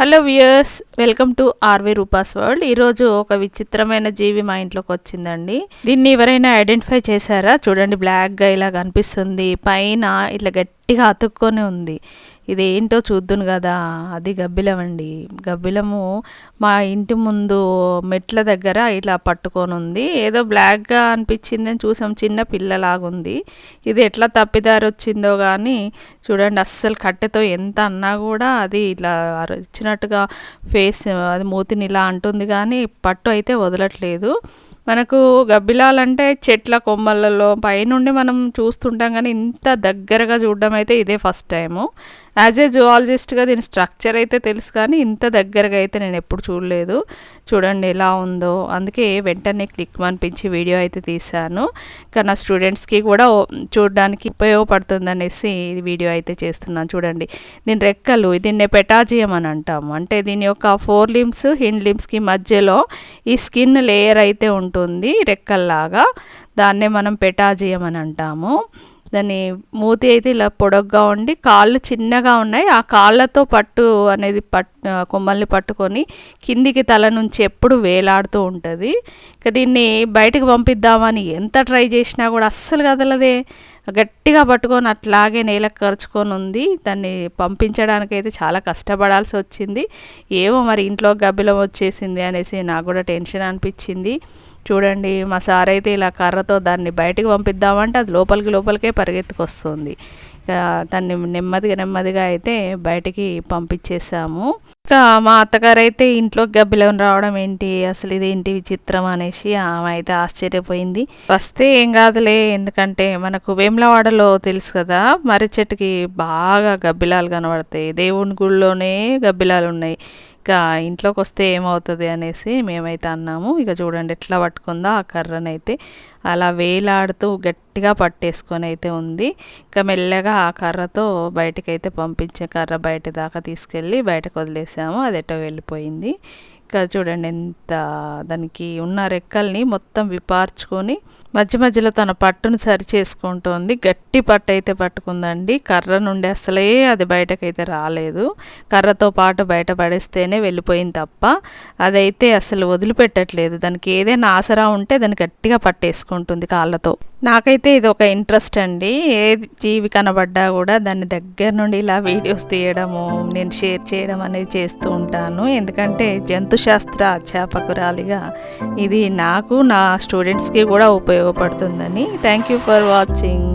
Hello viewers welcome to R V Roopa's world. ఈరోజు ఒక విచిత్రమైన జీవి మా ఇంట్లోకి వచ్చిందండి. దీన్ని ఎవరైనా ఐడెంటిఫై చేశారా? చూడండి బ్లాక్గా ఇలా కనిపిస్తుంది. పైన ఇట్లా గట్టిగా అతుక్కొని ఉంది. ఇది ఏంటో చూద్దును కదా. అది గబ్బిలం అండి. గబ్బిలము మా ఇంటి ముందు మెట్ల దగ్గర ఇలా పట్టుకొని ఉంది. ఏదో బ్లాక్గా అనిపించింది అని చూసాం. చిన్న పిల్లలాగుంది. ఇది ఎట్లా తప్పిదారి వచ్చిందో కానీ చూడండి అస్సలు కట్టెతో ఎంత అన్నా కూడా అది ఇలా ఇచ్చినట్టుగా ఫేస్ అది మూతిని ఇలా అంటుంది కానీ పట్టు అయితే వదలట్లేదు. మనకు గబ్బిలాలంటే చెట్ల కొమ్మలలో పైనుండి మనం చూస్తుంటాం కానీ ఇంత దగ్గరగా చూడడం అయితే ఇదే ఫస్ట్ టైము. యాజ్ ఏ జువాలజిస్ట్గా దీని స్ట్రక్చర్ అయితే తెలుసు కానీ ఇంత దగ్గరగా అయితే నేను ఎప్పుడు చూడలేదు. చూడండి ఎలా ఉందో. అందుకే వెంటనే క్లిక్ అనిపించి వీడియో అయితే తీశాను. కానీ నా స్టూడెంట్స్కి కూడా చూడడానికి ఉపయోగపడుతుంది అనేసి ఈ వీడియో అయితే చేస్తున్నాను. చూడండి. దీని రెక్కలు దీన్ని పెటాజియం అని అంటాము అంటే దీని యొక్క ఫోర్ లిమ్స్ హిండ్ లిమ్స్కి మధ్యలో ఈ స్కిన్ లేయర్ అయితే ఉంటుంది రెక్కల్లాగా. దాన్నే మనం పెటాజియం అని అంటాము. దాని మూతి అయితే ఇలా పొడగ్గా ఉండి కాళ్ళు చిన్నగా ఉన్నాయి. ఆ కాళ్ళతో పట్టు అనేది పట్ కొమ్మల్ని పట్టుకొని కిందికి తల నుంచి ఎప్పుడు వేలాడుతూ ఉంటుంది. ఇక దీన్ని బయటకు పంపిద్దామని ఎంత ట్రై చేసినా కూడా అస్సలు కదలదే. గట్టిగా పట్టుకొని అట్లాగే నేలకు ఖర్చుకొని ఉంది. దాన్ని పంపించడానికైతే చాలా కష్టపడాల్సి వచ్చింది. ఏమో మరి ఇంట్లో గబ్బిలం వచ్చేసింది అనేసి నాకు కూడా టెన్షన్ అనిపించింది. చూడండి మా సార్ అయితే ఇలా కర్రతో దాన్ని బయటకు పంపిద్దామంటే అది లోపలికి లోపలికే పరిగెత్తుకొస్తుంది. దాన్ని నెమ్మదిగా నెమ్మదిగా అయితే బయటికి పంపించేసాము ఇంకా మా అత్తగారు అయితే ఇంట్లో గబ్బిలం రావడం ఏంటి అసలు ఇదేంటి విచిత్రం అనేసి ఆమె అయితే ఆశ్చర్యపోయింది. వస్తే ఏం కాదులే ఎందుకంటే మనకు వేములవాడలో తెలుసు కదా మర్రి చెట్టుకి బాగా గబ్బిలాలు కనబడతాయి. దేవుని గుళ్ళోనే గబ్బిలాలు ఉన్నాయి. ఇక ఇంట్లోకి వస్తే ఏమవుతుంది అనేసి మేమైతే అన్నాము. ఇక చూడండి ఎట్లా పట్టుకుందా ఆ కర్రనైతే. అలా వేలాడుతూ గట్టిగా పట్టేసుకొని అయితే ఉంది. ఇక మెల్లగా ఆ కర్రతో బయటకైతే పంపించే కర్ర బయట దాకా తీసుకెళ్ళి బయటకు వదిలేసాము. అది ఎటో వెళ్ళిపోయింది. ఇంకా చూడండి ఎంత దానికి ఉన్న రెక్కల్ని మొత్తం విపార్చుకొని మధ్య మధ్యలో తన పట్టును సరి చేసుకుంటుంది గట్టి పట్టు అయితే పట్టుకుందండి. కర్ర నుండి అసలే అది బయటకైతే రాలేదు. కర్రతో పాటు బయట పడేస్తేనే వెళ్ళిపోయింది తప్ప అదైతే అసలు వదిలిపెట్టట్లేదు. దానికి ఏదైనా ఆసరా ఉంటే దాన్ని గట్టిగా పట్టేసుకుంటుంది కాళ్ళతో. నాకైతే ఇది ఒక ఇంట్రెస్ట్ అండి. ఏ జీవి కనబడ్డా కూడా దాన్ని దగ్గర నుండి ఇలా వీడియోస్ తీయడము నేను షేర్ చేయడం అనేది చేస్తూ ఉంటాను. ఎందుకంటే జంతుశాస్త్ర అధ్యాపకురాలిగా. ఇది నాకు నా స్టూడెంట్స్కి కూడా ఉపయోగపడుతుందని. Thank you for watching